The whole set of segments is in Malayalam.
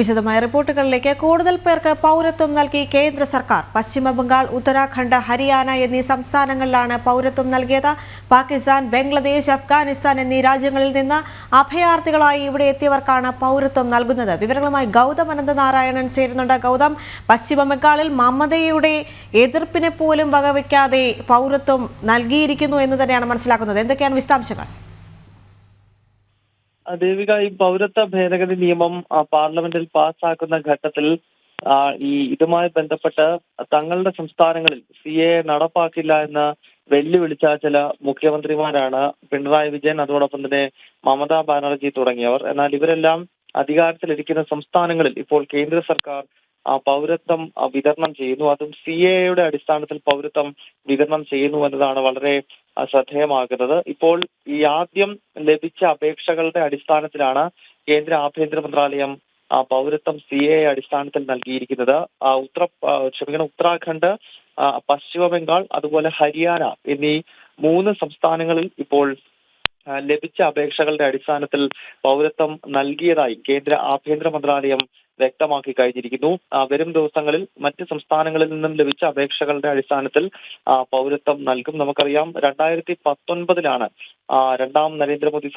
വിശദമായ റിപ്പോർട്ടുകളിലേക്ക് കൂടുതൽ പേർക്ക് പൗരത്വം നൽകി കേന്ദ്ര സർക്കാർ. പശ്ചിമ ബംഗാൾ ഉത്തരാഖണ്ഡ് ഹരിയാന എന്നീ സംസ്ഥാനങ്ങളിലാണ് പൗരത്വം നൽകിയത്. പാകിസ്ഥാൻ ബംഗ്ലാദേശ് അഫ്ഗാനിസ്ഥാൻ എന്നീ രാജ്യങ്ങളിൽ നിന്ന് അഭയാർത്ഥികളായി ഇവിടെ എത്തിയവർക്കാണ് പൗരത്വം നൽകുന്നത്. വിവരങ്ങളുമായി ഗൗതം അനന്തനാരായണൻ ചേരുന്നുണ്ട്. ഗൗതം പശ്ചിമ ബംഗാളിൽ മമതയുടെ എതിർപ്പിനെ പോലും വകവയ്ക്കാതെ പൗരത്വം നൽകിയിരിക്കുന്നു എന്ന് തന്നെയാണ് മനസ്സിലാക്കുന്നത്. എന്തൊക്കെയാണ് വിശദാംശങ്ങൾ? ദേവിക ഈ പൗരത്വ ഭേദഗതി നിയമം പാർലമെന്റിൽ പാസ്സാക്കുന്ന ഘട്ടത്തിൽ ഈ ഇതുമായി ബന്ധപ്പെട്ട് തങ്ങളുടെ സംസ്ഥാനങ്ങളിൽ സി എ നടപ്പാക്കില്ല എന്ന് വെല്ലുവിളിച്ച ചില മുഖ്യമന്ത്രിമാരാണ് പിണറായി വിജയൻ അതോടൊപ്പം തന്നെ മമതാ ബാനർജി തുടങ്ങിയവർ. എന്നാൽ ഇവരെല്ലാം അധികാരത്തിലിരിക്കുന്ന സംസ്ഥാനങ്ങളിൽ ഇപ്പോൾ കേന്ദ്ര സർക്കാർ പൗരത്വം വിതരണം ചെയ്യുന്നു. അതും സി എയുടെ അടിസ്ഥാനത്തിൽ പൗരത്വം വിതരണം ചെയ്യുന്നു എന്നതാണ് വളരെ ശ്രദ്ധേയമാകുന്നത് ഇപ്പോൾ ഈ ആദ്യം ലഭിച്ച അപേക്ഷകളുടെ അടിസ്ഥാനത്തിലാണ് കേന്ദ്ര ആഭ്യന്തര മന്ത്രാലയം പൗരത്വം സി എ അടിസ്ഥാനത്തിൽ നൽകിയിരിക്കുന്നത്. ഉത്തര ക്ഷമിക്കണം ഉത്തരാഖണ്ഡ് പശ്ചിമ ബംഗാൾ അതുപോലെ ഹരിയാന എന്നീ മൂന്ന് സംസ്ഥാനങ്ങളിൽ ഇപ്പോൾ ലഭിച്ച അപേക്ഷകളുടെ അടിസ്ഥാനത്തിൽ പൗരത്വം നൽകിയതായി കേന്ദ്ര ആഭ്യന്തര മന്ത്രാലയം വ്യക്തമാക്കി കഴിഞ്ഞിരിക്കുന്നു. വരും ദിവസങ്ങളിൽ മറ്റ് സംസ്ഥാനങ്ങളിൽ നിന്നും ലഭിച്ച അപേക്ഷകളുടെ അടിസ്ഥാനത്തിൽ പൗരത്വം നൽകും. നമുക്കറിയാം രണ്ടായിരത്തി പത്തൊൻപതിലാണ് രണ്ടാം നരേന്ദ്രമോദി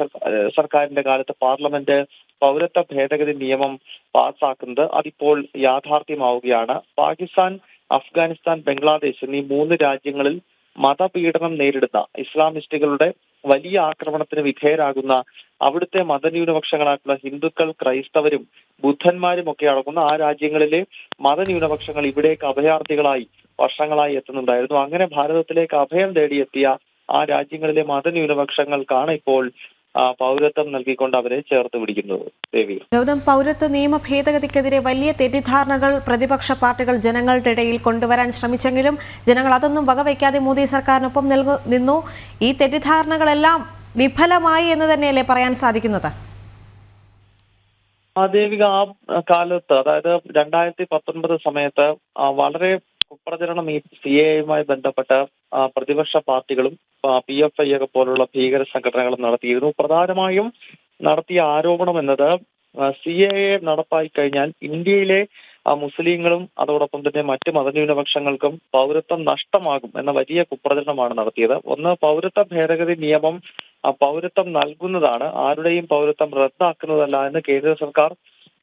സർക്കാരിന്റെ കാലത്ത് പാർലമെന്റ് പൗരത്വ ഭേദഗതി നിയമം പാസ്സാക്കുന്നത് അതിപ്പോൾ യാഥാർത്ഥ്യമാവുകയാണ്. പാകിസ്ഥാൻ അഫ്ഗാനിസ്ഥാൻ ബംഗ്ലാദേശ് എന്നീ മൂന്ന് രാജ്യങ്ങളിൽ മതപീഡനം നേരിടുന്ന ഇസ്ലാമിസ്റ്റുകളുടെ വലിയ ആക്രമണത്തിന് വിധേയരാകുന്ന അവിടുത്തെ മതന്യൂനപക്ഷങ്ങളായിട്ടുള്ള ഹിന്ദുക്കൾ ക്രൈസ്തവരും ബുദ്ധന്മാരും ഒക്കെ അടങ്ങുന്ന ആ രാജ്യങ്ങളിലെ മതന്യൂനപക്ഷങ്ങൾ ഇവിടേക്ക് അഭയാർത്ഥികളായി വർഷങ്ങളായി എത്തുന്നുണ്ടായിരുന്നു. അങ്ങനെ ഭാരതത്തിലേക്ക് അഭയം തേടിയെത്തിയ ആ രാജ്യങ്ങളിലെ മതന്യൂനപക്ഷങ്ങൾക്കാണ് ഇപ്പോൾ പൗരത്വം നൽകിക്കൊണ്ട് അവരെ ചേർത്ത് പിടിക്കുന്നത് ദേവി ഗൗതം പൗരത്വ നിയമ ഭേദഗതിക്കെതിരെ വലിയ തെറ്റിദ്ധാരണകൾ പ്രതിപക്ഷ പാർട്ടികൾ ജനങ്ങളുടെ ഇടയിൽ കൊണ്ടുവരാൻ ശ്രമിച്ചെങ്കിലും ജനങ്ങൾ അതൊന്നും വകവയ്ക്കാതെ മോദി സർക്കാരിനൊപ്പം നൽകു നിന്നു. ഈ തെറ്റിദ്ധാരണകളെല്ലാം വിഫലമായി എന്ന് തന്നെയല്ലേ പറയാൻ സാധിക്കുന്നത്? ആ ദേവിക ആ കാലത്ത് അതായത് രണ്ടായിരത്തി പത്തൊൻപത് സമയത്ത് വളരെ കുപ്രചരണം ഈ സി എ യുമായി ബന്ധപ്പെട്ട പ്രതിപക്ഷ പാർട്ടികളും പി എഫ് ഐ ഒക്കെ പോലുള്ള ഭീകര സംഘടനകളും നടത്തിയിരുന്നു. പ്രധാനമായും നടത്തിയ ആരോപണം എന്നത് സി എ എ നടപ്പായി കഴിഞ്ഞാൽ ഇന്ത്യയിലെ മുസ്ലിങ്ങളും അതോടൊപ്പം തന്നെ മറ്റ് മതന്യൂനപക്ഷങ്ങൾക്കും പൗരത്വം നഷ്ടമാകും എന്ന വലിയ കുപ്രചരണമാണ് നടത്തിയത്. ഒന്ന് പൗരത്വ ഭേദഗതി നിയമം പൗരത്വം നൽകുന്നതാണ്. ആരുടെയും പൗരത്വം റദ്ദാക്കുന്നതല്ല എന്ന് കേന്ദ്ര സർക്കാർ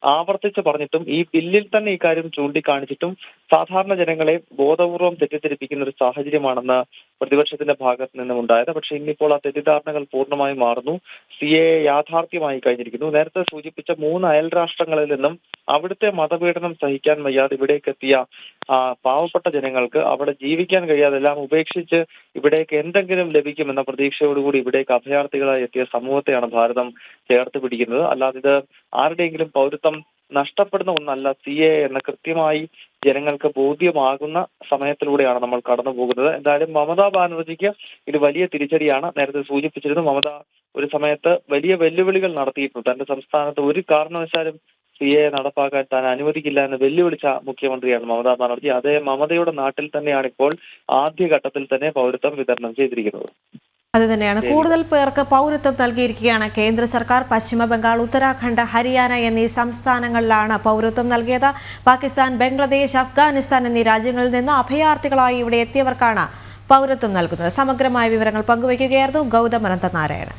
ആവർത്തിച്ച് പറഞ്ഞിട്ടും ഈ ബില്ലിൽ തന്നെ ഇക്കാര്യം ചൂണ്ടിക്കാണിച്ചിട്ടും സാധാരണ ജനങ്ങളെ ബോധപൂർവം തെറ്റിദ്ധരിപ്പിക്കുന്ന ഒരു സാഹചര്യമാണെന്ന് പ്രതിപക്ഷത്തിന്റെ ഭാഗത്ത് നിന്നും ഉണ്ടായത്. പക്ഷെ ഇന്നിപ്പോൾ ആ തെറ്റിദ്ധാരണകൾ പൂർണമായി മാറുന്നു. സി എ യാഥാർത്ഥ്യമായി കഴിഞ്ഞിരിക്കുന്നു. നേരത്തെ സൂചിപ്പിച്ച മൂന്ന് അയൽ രാഷ്ട്രങ്ങളിൽ നിന്നും അവിടുത്തെ മതപീഡനം സഹിക്കാൻ വയ്യാതെ ഇവിടേക്ക് എത്തിയ പാവപ്പെട്ട ജനങ്ങൾക്ക് അവിടെ ജീവിക്കാൻ കഴിയാതെ എല്ലാം ഉപേക്ഷിച്ച് ഇവിടേക്ക് എന്തെങ്കിലും ലഭിക്കുമെന്ന പ്രതീക്ഷയോടുകൂടി ഇവിടേക്ക് അഭയാർത്ഥികളായി എത്തിയ സമൂഹത്തെയാണ് ഭാരതം ചേർത്ത് പിടിക്കുന്നത്. അല്ലാതെ ഇത് ആരുടെയെങ്കിലും പൗരത്വം നഷ്ടപ്പെടുന്ന ഒന്നല്ല. സി എ എന്ന കൃത്യമായി ജനങ്ങൾക്ക് ബോധ്യമാകുന്ന സമയത്തിലൂടെയാണ് നമ്മൾ കടന്നു പോകുന്നത്. എന്തായാലും മമതാ ബാനർജിക്ക് ഇത് വലിയ തിരിച്ചടിയാണ് നേരത്തെ സൂചിപ്പിച്ചിരുന്നു. മമത ഒരു സമയത്ത് വലിയ വെല്ലുവിളികൾ നടത്തിയിരുന്നു തന്റെ സംസ്ഥാനത്ത് ഒരു കാരണവശാലും സി എ നടപ്പാക്കാൻ താൻ അനുവദിക്കില്ല എന്ന് വെല്ലുവിളിച്ച മുഖ്യമന്ത്രിയാണ് മമതാ ബാനർജി. അതേ മമതയുടെ നാട്ടിൽ തന്നെയാണ് ഇപ്പോൾ ആദ്യഘട്ടത്തിൽ തന്നെ പൗരത്വം വിതരണം ചെയ്തിരിക്കുന്നത്. അത് തന്നെയാണ് കൂടുതൽ പേർക്ക് പൗരത്വം നൽകിയിരിക്കുകയാണ് കേന്ദ്ര സർക്കാർ. പശ്ചിമ ബംഗാൾ ഉത്തരാഖണ്ഡ് ഹരിയാന എന്നീ സംസ്ഥാനങ്ങളിലാണ് പൗരത്വം നൽകിയത്. പാകിസ്ഥാൻ ബംഗ്ലാദേശ് അഫ്ഗാനിസ്ഥാൻ എന്നീ രാജ്യങ്ങളിൽ നിന്ന് അഭയാർത്ഥികളായി ഇവിടെ എത്തിയവർക്കാണ് പൗരത്വം നൽകുന്നത്. സമഗ്രമായ വിവരങ്ങൾ പങ്കുവയ്ക്കുകയായിരുന്നു ഗൗതം അനന്തനാരായണൻ